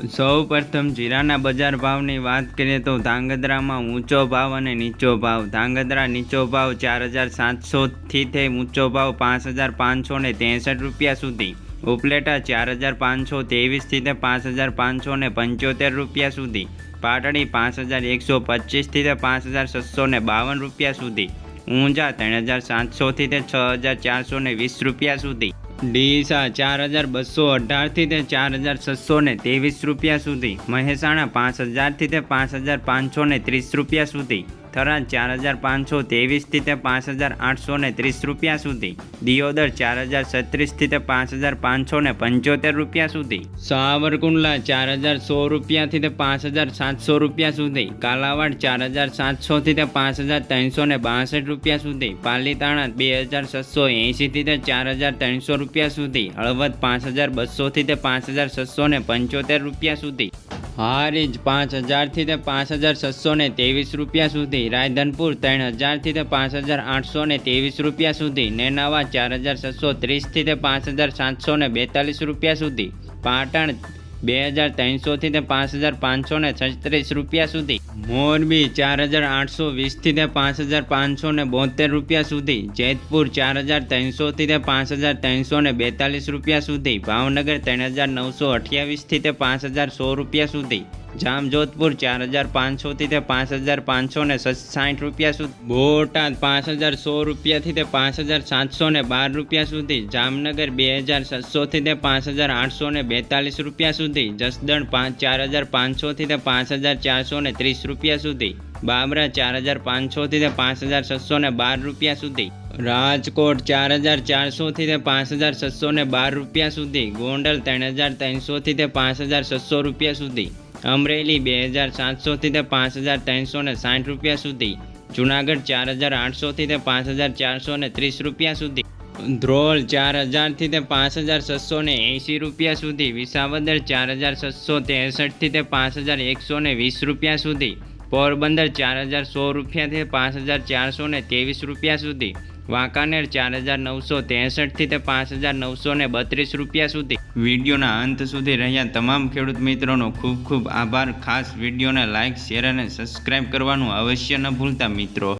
સૌ પ્રથમ જીરાના બજાર ભાવની વાત કરીએ તો ધાંગધ્રામાં ઊંચો ભાવ અને નીચો ભાવ. ધાંગધ્રા નીચો ભાવ ચાર હજાર સાતસોથી થઈ ઊંચો ભાવ પાંચ હજાર પાંચસો ને ત્રેસઠ રૂપિયા સુધી. ઉપલેટા ચાર હજાર પાંચસો ત્રેવીસથી તે પાંચ હજાર પાંચસો ને પંચોતેર રૂપિયા સુધી. પાટડી પાંચ હજાર એકસો પચીસથી તે પાંચ હજાર છસો ને બાવન રૂપિયા સુધી. ઊંઝા ત્રણ હજાર સાતસોથી તે છ હજાર ચારસો ને વીસ રૂપિયા સુધી. ડીસા ચાર હજાર બસો અઢારથી તે ચાર હજાર છસો ને ત્રેવીસ રૂપિયા સુધી, મહેસાણા પાંચ હજારથી તે પાંચ હજાર પાંચસો ને ત્રીસ રૂપિયા સુધી, થરાદ ચાર હજાર પાંચસો ત્રેવીસથી તે પાંચ હજાર આઠસો ને ત્રીસ રૂપિયા સુધી, દિયોદર ચાર હજાર છત્રીસથી તે પાંચ હજાર પાંચસો ને પંચોતેર રૂપિયા સુધી, સાવરકુંડલા ચાર હજાર સો રૂપિયાથી તે પાંચ હજાર સાતસો રૂપિયા સુધી, કાલાવાડ ચાર હજાર સાતસોથી તે પાંચ હજાર ત્રણસો ને બાસઠ રૂપિયા સુધી, પાલીતાણા બે હજાર છસો એંશીથી તે ચાર હજાર ત્રણસો રૂપિયા સુધી, હળવદ પાંચ હજાર બસોથી તે પાંચ હજાર છસો ને પંચોતેર રૂપિયા સુધી. હારીજ પાંચ હજારથી તે પાંચ હજાર છસો ને ત્રેવીસ રૂપિયા સુધી, રાયધનપુર ત્રણ હજારથી તે પાંચ હજાર આઠસો ને ત્રેવીસ રૂપિયા સુધી, નેનાવા ચાર હજાર છસો ત્રીસથી તે પાંચ હજાર સાતસો ને બેતાલીસ રૂપિયા સુધી, પાટણ બે હજાર ત્રણસોથી તે પાંચ હજાર પાંચસો ને છત્રીસ રૂપિયા સુધી. મોરબી ચાર હજાર આઠસો વીસથી તે પાંચ હજાર પાંચસો ને બોતેર રૂપિયા સુધી. જેતપુર ચાર હજાર ત્રણસોથી તે પાંચ હજાર ત્રણસો ને બેતાલીસ રૂપિયા સુધી. ભાવનગર ત્રણ હજાર નવસો અઠ્યાવીસથી તે પાંચ હજાર સો રૂપિયા સુધી. જામજોધપુર ચાર હજાર પાંચસોથી તે પાંચ હજાર પાંચસો ને સાઠ રૂપિયા સુધી બોટાદ પાંચ હજાર સો રૂપિયાથી તે પાંચ હજાર સાતસો ને બાર રૂપિયા સુધી, જામનગર બે હજાર સાતસોથી તે પાંચ હજાર આઠસો ને બેતાલીસ રૂપિયા સુધી, જસદણ પાંચ ચાર હજાર પાંચસોથી તે પાંચ હજાર ચારસો ને ત્રીસ રૂપિયા સુધી, બાબરા ચાર હજાર પાંચસોથી તે પાંચ હજાર છસો ને બાર રૂપિયા સુધી, રાજકોટ ચાર હજાર ચારસોથી તે પાંચ હજાર છસો ને બાર રૂપિયા સુધી, ગોંડલ ત્રણ હજાર ત્રણસોથી તે પાંચ હજાર છસો રૂપિયા સુધી અમરેલી બે હજાર સાતસોથી તે પાંચ હજાર ત્રણસો ને સાઠ રૂપિયા સુધી, જુનાગઢ ચાર હજાર આઠસોથી તે પાંચ હજાર ચારસો ને ત્રીસ રૂપિયા સુધી, ધ્રોલ ચાર હજારથી તે પાંચ હજાર છસો ને એંશી રૂપિયા સુધી, વિસાવદર ચાર હજાર છસો ત્રેસઠથી તે પાંચ હજાર એકસો ને વીસ રૂપિયા સુધી, પોરબંદર ચાર હજાર સો રૂપિયાથી પાંચ હજાર ચારસો ને ત્રેવીસ રૂપિયા સુધી વાંકાનેર ચાર હજાર નવસો ત્રેસઠથી તે પાંચ હજાર નવસો ને બત્રીસ રૂપિયા સુધી. વિડીયોના અંત સુધી રહ્યા તમામ ખેડૂત મિત્રોનો ખૂબ ખૂબ આભાર. ખાસ વિડીયોને લાઇક, શેર અને સબસ્ક્રાઈબ કરવાનું અવશ્ય ન ભૂલતા મિત્રો.